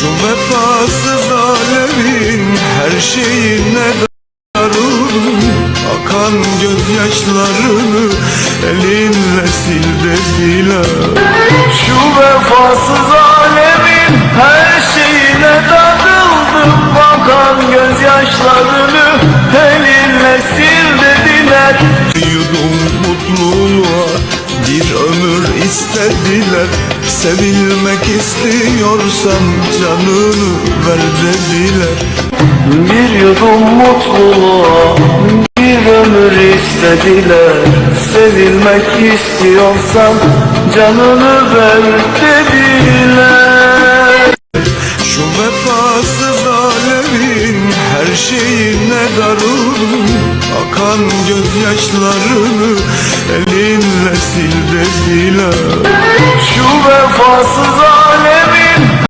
Şu vefasız alemin her şeyine darıldım. Akan gözyaşlarını elinle sil dediler Şu vefasız alemin her şeyine darıldım. Bakan gözyaşlarını elinle sil dediler Yudum mutluluğa bir ömür istediler Sevilmek istiyorsan canını ver dediler. Bir yudum mutluluğa bir ömür istediler. Sevilmek istiyorsan canını ver dediler. Şu vefasız alemin her şeyine darıldım. Akan gözyaşlarını elinle sil. 순서